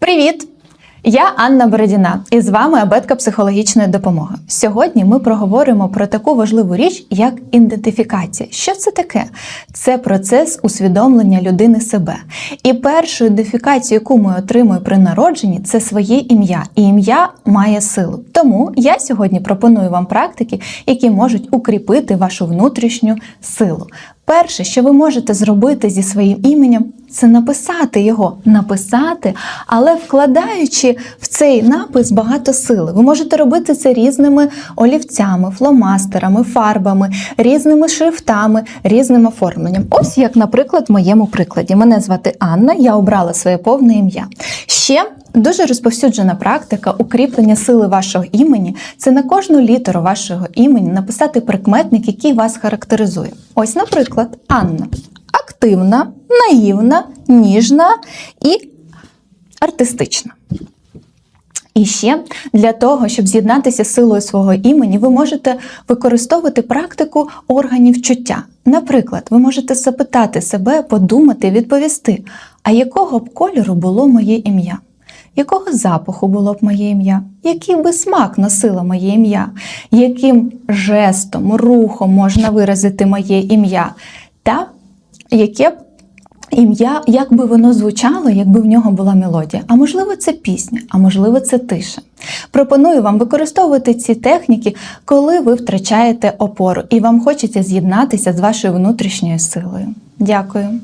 Привіт! Я Анна Бородіна, і з вами абетка психологічної допомоги. Сьогодні ми проговоримо про таку важливу річ, як ідентифікація. Що це таке? Це процес усвідомлення людини себе. І першу ідентифікацію, яку ми отримуємо при народженні, це своє ім'я. І ім'я має силу. Тому я сьогодні пропоную вам практики, які можуть укріпити вашу внутрішню силу. Перше, що ви можете зробити зі своїм іменем, це написати його, написати, але вкладаючи в цей напис багато сили. Ви можете робити це різними олівцями, фломастерами, фарбами, різними шрифтами, різним оформленням. Ось як, наприклад, в моєму прикладі. Мене звати Анна, я обрала своє повне ім'я. Ще Дуже розповсюджена практика укріплення сили вашого імені це на кожну літеру вашого імені написати прикметник, який вас характеризує. Ось, наприклад, Анна активна, наївна, ніжна і артистична. І ще для того, щоб з'єднатися з силою свого імені, ви можете використовувати практику органів чуття. Наприклад, ви можете запитати себе, подумати, відповісти, а якого б кольору було моє ім'я? Якого запаху було б моє ім'я? Який би смак носило моє ім'я? Яким жестом, рухом можна виразити моє ім'я? Та яке б ім'я, як би воно звучало, якби в нього була мелодія. А можливо, це пісня, а можливо, це тиша. Пропоную вам використовувати ці техніки, коли ви втрачаєте опору і вам хочеться з'єднатися з вашою внутрішньою силою. Дякую.